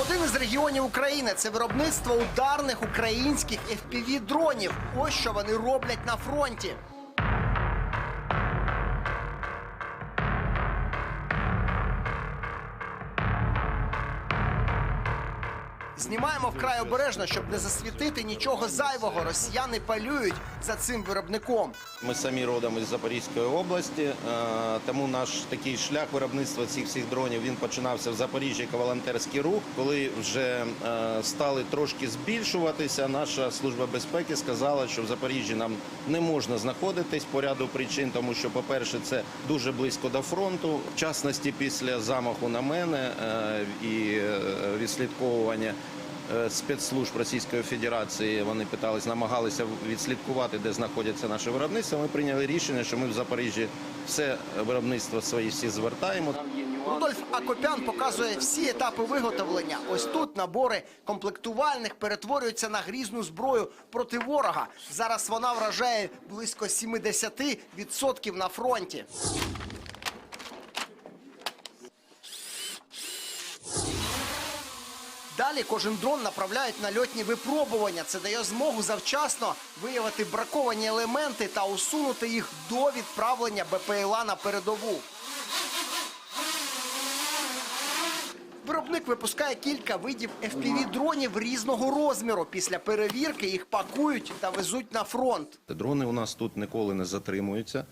Один із регіонів України це виробництво ударних українських fpv дронів. Ось що вони роблять на фронті. Знімаємо вкрай обережно, щоб не засвітити нічого зайвого. Росіяни палюють за цим виробником. Ми самі родом із Запорізької області, е, тому наш такий шлях виробництва цих всіх дронів він починався в Запоріжжі як волонтерський рух. Коли вже е, стали трошки збільшуватися, наша служба безпеки сказала, що в Запоріжжі нам не можна знаходитись по ряду причин, тому що, по-перше, це дуже близько до фронту. В частності після замаху на мене е, і відслідковування. Е, Спецслужб Російської Федерації вони питались, намагалися відслідкувати, де знаходяться наші виробництва. Ми прийняли рішення, що ми в Запоріжжі все виробництво свої всі звертаємо. Рудольф Акопян показує всі етапи виготовлення. Ось тут набори комплектувальних перетворюються на грізну зброю проти ворога. Зараз вона вражає близько 70% на фронті. Далі кожен дрон направляють на льотні випробування. Це дає змогу завчасно виявити браковані елементи та усунути їх до відправлення БПЛА на передову. Виробник випускає кілька видів FPV-дронів різного розміру. Після перевірки їх пакують та везуть на фронт. Дрони у нас тут ніколи не затримуються.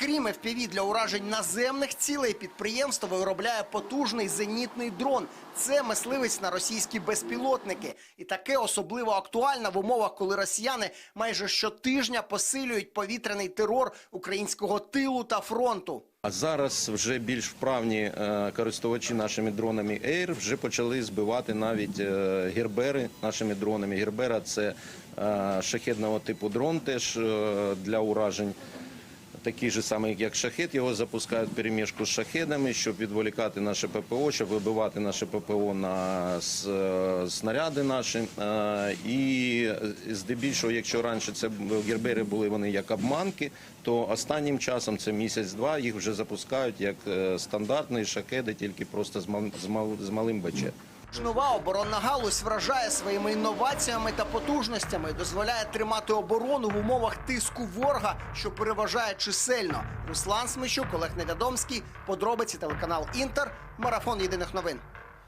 Крім FPV для уражень наземних цілей, підприємство виробляє потужний зенітний дрон. Це мисливець на російські безпілотники. І таке особливо актуально в умовах, коли росіяни майже щотижня посилюють повітряний терор українського тилу та фронту. А зараз вже більш вправні е, користувачі нашими дронами Air вже почали збивати навіть е, гербери нашими дронами. Гербера це е, шахедного типу дрон, теж для уражень. Такий же самий, як шахет, його запускають в переміжку з шахедами, щоб відволікати наше ППО, щоб вибивати наше ППО на снаряди наші. Е, І здебільшого, якщо раніше це гербери були вони як обманки, то останнім часом, це місяць-два, їх вже запускають як е, стандартні шахеди, тільки просто з мал- з малим БЧ. Нова оборонна галузь вражає своїми інноваціями та потужностями, дозволяє тримати оборону в умовах тиску ворога, що переважає чисельно. Руслан Смищук, Олег Невядомський, подробиці телеканал Інтер, марафон єдиних новин.